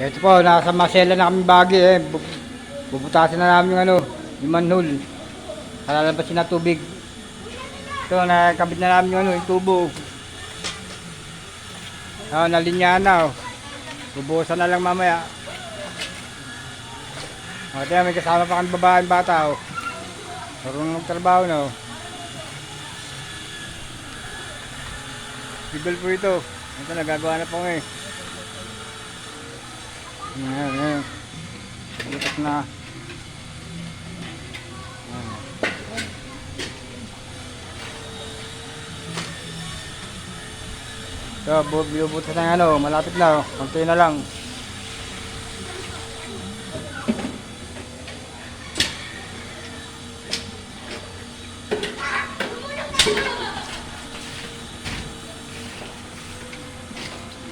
Ito po, nasa Marcela na kami bagi eh. Bu- Bubutasin na namin yung ano, yung manhole. Kalalabasin na tubig. Ito, nakakabit na namin yung ano, yung tubo. Ah, nalinyahan na oh. Bubuhusan na lang mamaya. O, tiyan, may kasama pa kang babaeng bata oh. Marunong magtrabaho na oh. Bigol po ito. Ito, nagagawa na po ngayon. Ayan, ayan. Butas na. Ayan. So, bu binubutas na ano, malapit na, oh. konti na lang.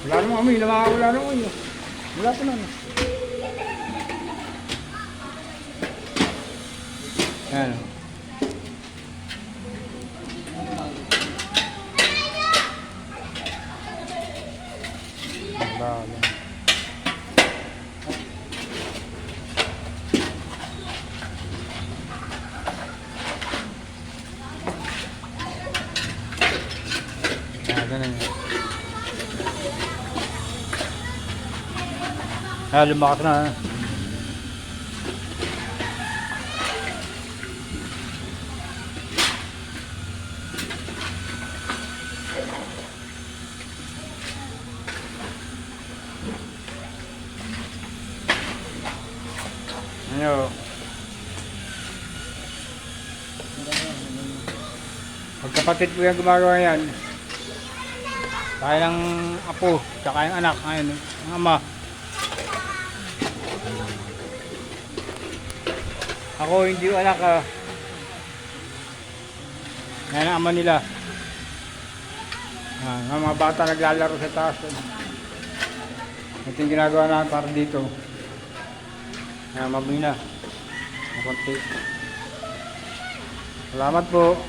Wala namang amoy, wala namang amoy. Oh. Wala pa na. no? Ayan. oh. Bawal. Ah. Ah, lumakas na. ah. Ano? Magkapatid po yung gumagawa yan. Kaya ng apo, tsaka yung anak, ngayon, ang ama. Ako hindi ko anak ah. Yan ang ama nila. Ah, mga bata naglalaro sa taas. Ito yung ginagawa namin para dito. Kaya mabuhay na. Makunti. Salamat po.